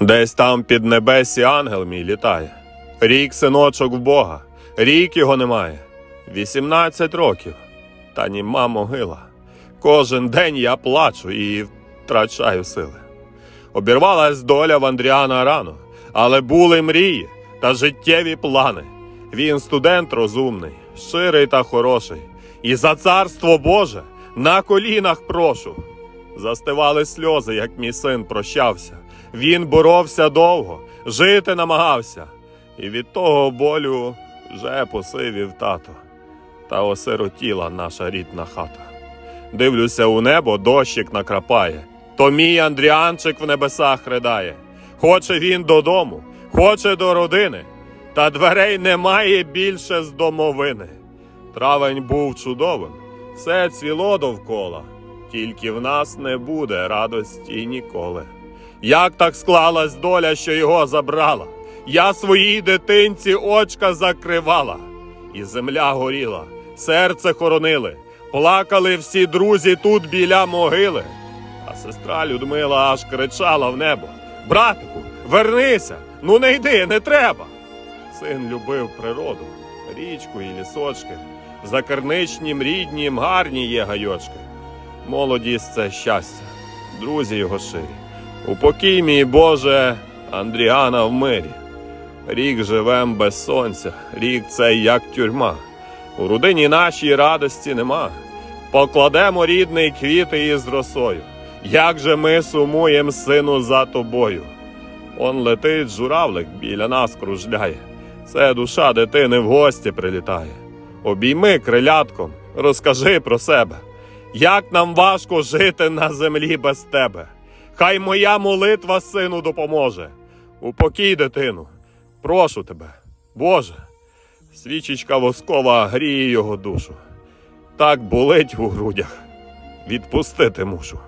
Десь там під небесі ангел мій літає. Рік синочок в Бога, рік його немає. Вісімнадцять років, та німа могила. Кожен день я плачу і втрачаю сили. Обірвалась доля в Андріана рано, але були мрії та життєві плани. Він студент розумний, щирий та хороший, і за царство Боже на колінах прошу. Застивали сльози, як мій син прощався. Він боровся довго, жити намагався, і від того болю вже посивів тато, та осиротіла наша рідна хата. Дивлюся у небо, дощик накрапає, то мій Андріанчик в небесах ридає. Хоче він додому, хоче до родини, та дверей немає більше з домовини. Травень був чудовим, все цвіло довкола, тільки в нас не буде радості ніколи. Як так склалась доля, що його забрала? Я своїй дитинці очка закривала, і земля горіла, серце хоронили, плакали всі друзі тут біля могили. А сестра Людмила аж кричала в небо: Братику, вернися, ну не йди, не треба. Син любив природу, річку і лісочки, в закарничнім ріднім гарні є гайочки. Молодість це щастя, друзі його ширі. Упокій, мій Боже, Андріана в мирі. Рік живем без сонця, рік це як тюрма. У родині нашій радості нема. Покладемо рідний квіти із росою. Як же ми сумуєм, сину, за тобою. Он летить журавлик, біля нас кружляє. Це душа дитини в гості прилітає. Обійми крилятком, розкажи про себе. Як нам важко жити на землі без тебе. Хай моя молитва сину допоможе. Упокій дитину, прошу тебе, Боже. Свічечка воскова гріє його душу. Так болить у грудях. Відпустити мушу.